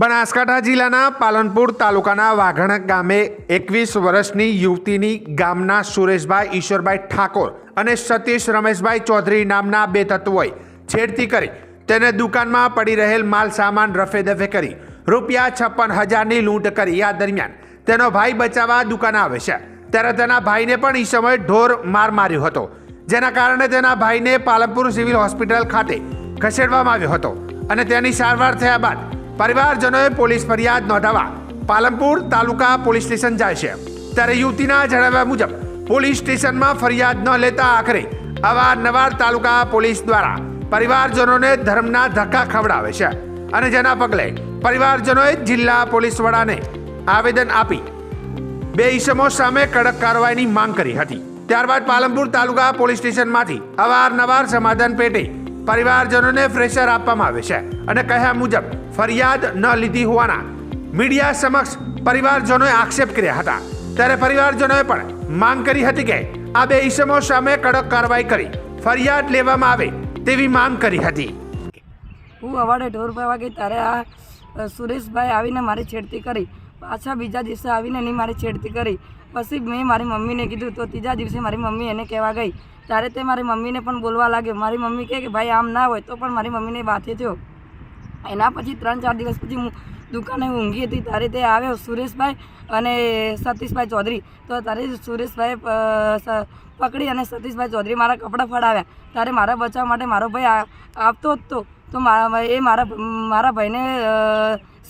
બનાસકાંઠા જિલ્લાના પાલનપુર તાલુકાના વાઘણક ગામે એકવીસ વર્ષની યુવતીની ગામના સુરેશભાઈ ઈશ્વરભાઈ ઠાકોર અને સતીશ રમેશભાઈ ચૌધરી નામના બે તત્વોએ છેડતી કરી તેને દુકાનમાં પડી રહેલ માલ સામાન રફે દફે કરી રૂપિયા છપ્પન હજારની લૂંટ કરી. આ દરમિયાન તેનો ભાઈ બચાવવા દુકાન આવે છે. ત્યારે તેના ભાઈને પણ ઈ સમયે ઢોર માર માર્યો હતો. જેના કારણે તેના ભાઈને પાલનપુર સિવિલ હોસ્પિટલ ખાતે ખસેડવામાં આવ્યો હતો અને તેની સારવાર થયા બાદ પરિવારજનોએ પોલીસ ફરિયાદ નોંધાવવા પાલનપુર તાલુકા પોલીસ સ્ટેશન જાય છે. ત્યારે યુવતીના જણાવ્યા મુજબ, પોલીસ સ્ટેશનમાં ફરિયાદ ન લેતા આખરે અવારનવાર તાલુકા પોલીસ દ્વારા પરિવારજનોને ધર્મના ધક્કા ખવડાવે છે અને જેના પગલે પરિવારજનોએ જિલ્લા પોલીસ વડાને આવેદન આપી બે ઈસમો સામે કડક કાર્યવાહીની માંગ કરી હતી. ત્યારબાદ પાલનપુર તાલુકા પોલીસ સ્ટેશનમાંથી અવારનવાર સમાધાન પેટે પરિવારજનોને ફ્રેશર આપવામાં આવે છે અને કહ્યા મુજબ ફરિયાદ ન લીધી હોવાના મીડિયા સમક્ષ પરિવારજનોએ આક્ષેપ કર્યા હતા. ત્યારે પરિવારજનોએ પણ માંગ કરી હતી કે આ બે ઈસમો સામે કડક કાર્યવાહી કરી ફરિયાદ લેવામાં આવે તેવી માંગ કરી હતી. હું અવાડે ઢોર વાગે ત્યારે આ સુરેશભાઈ આવીને મારી છેડતી કરી. પાછા બીજા દિવસે આવીને એની મારી છેડતી કરી. પછી મેં મારી મમ્મીને કીધું તો ત્રીજા દિવસે મારી મમ્મી એને કહેવા ગઈ. ત્યારે તે મારી મમ્મીને પણ બોલવા લાગ્યો. મારી મમ્મી કહે કે, ભાઈ, આમ ના હોય તો પણ મારી મમ્મીને બાથે થયો. એના પછી ત્રણ ચાર દિવસ પછી હું દુકાને ઊંઘી હતી. ત્યારે તે આવ્યો સુરેશભાઈ અને સતીશભાઈ ચૌધરી. તો ત્યારે સુરેશભાઈ પકડી અને સતીશભાઈ ચૌધરી મારા કપડાં ફડાવ્યા. ત્યારે મારા બચાવ માટે મારો ભાઈ આપતો જ તો. મારા એ મારા મારા ભાઈને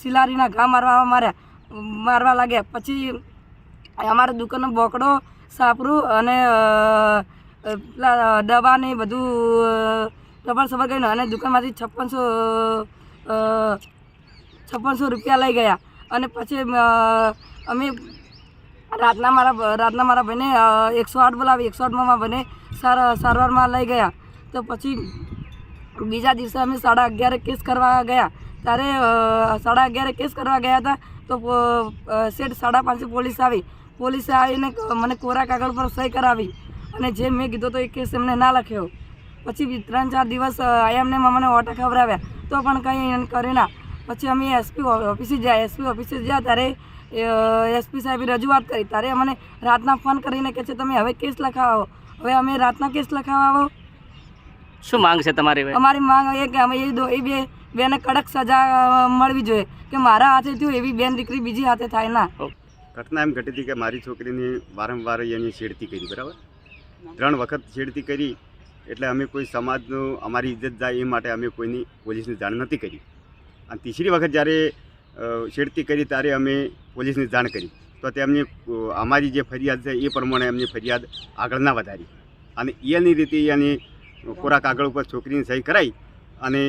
સિલારીના ઘા મારવા માર્યા. મારવા લાગ્યા. પછી અમારા દુકાનનો બોકડો સાપરું અને અ, અ, દવા ને બધું ડબલ સબર કરીને અને દુકાનમાંથી છપ્પનસો છપ્પનસો રૂપિયા લઈ ગયા. અને પછી અમે રાતના મારા રાતના મારા ભાઈને એકસો આઠ બોલાવી. એકસો આઠમાં મારા સાર, સારવારમાં લઈ ગયા. તો પછી બીજા દિવસે અમે સાડા અગિયારે કેસ કરવા ગયા. ત્યારે સાડા અગિયારે કેસ કરવા ગયા હતા. તો સેઠ સાડા પાંચે પોલીસ આવી. પોલીસે આવીને મને કોરા કાગળ પર સહી કરાવી. અને જે મેં કીધો તો એ કેસ એમને ના લખ્યો. પછી ત્રણ ચાર દિવસ એમને મને ઓટા ખવડાવ્યા. તો પણ કંઈ એને કર્યું ના. પછી અમે એસપી ઓફિસે ગયા એસપી ઓફિસે ગયા ત્યારે એસપી સાહેબે રજૂઆત કરી. ત્યારે અમને રાતના ફોન કરીને કહે છે તમે હવે કેસ લખાવો. હવે અમે રાતના કેસ લખાવો શું માંગ છે તમારી અમારી માંગ એ કે અમે એ દો એ બે બેને કડક સજા મળવી જોઈએ. કે મારા હાથે થયું એવી બેન દીકરી બીજી હાથે થાય ના. ઘટના એમ ઘટી હતી કે મારી છોકરીની વારંવાર એની છેડતી કરી બરાબર? ત્રણ વખત છેડતી કરી એટલે અમે કોઈ સમાજનું અમારી ઇજ્જત જાય એ માટે અમે કોઈની પોલીસની જાણ નથી કરી. અને તીસરી વખત જ્યારે છેડતી કરી ત્યારે અમે પોલીસની જાણ કરી. તો તેમની અમારી જે ફરિયાદ છે એ પ્રમાણે એમની ફરિયાદ આગળ ના વધારી. અને એની રીતે એની ખોરાક આગળ ઉપર છોકરીની સહી કરાઈ અને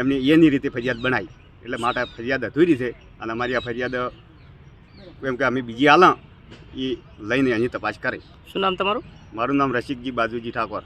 એમની એની રીતે ફરિયાદ બનાવી. એટલે માટે ફરિયાદ અધૂરી છે અને અમારી આ ફરિયાદ એમ કે અમે બીજી આલા એ લઈને એની તપાસ કરે શું નામ તમારું? મારું નામ રસિકજી બાજુજી ઠાકોર.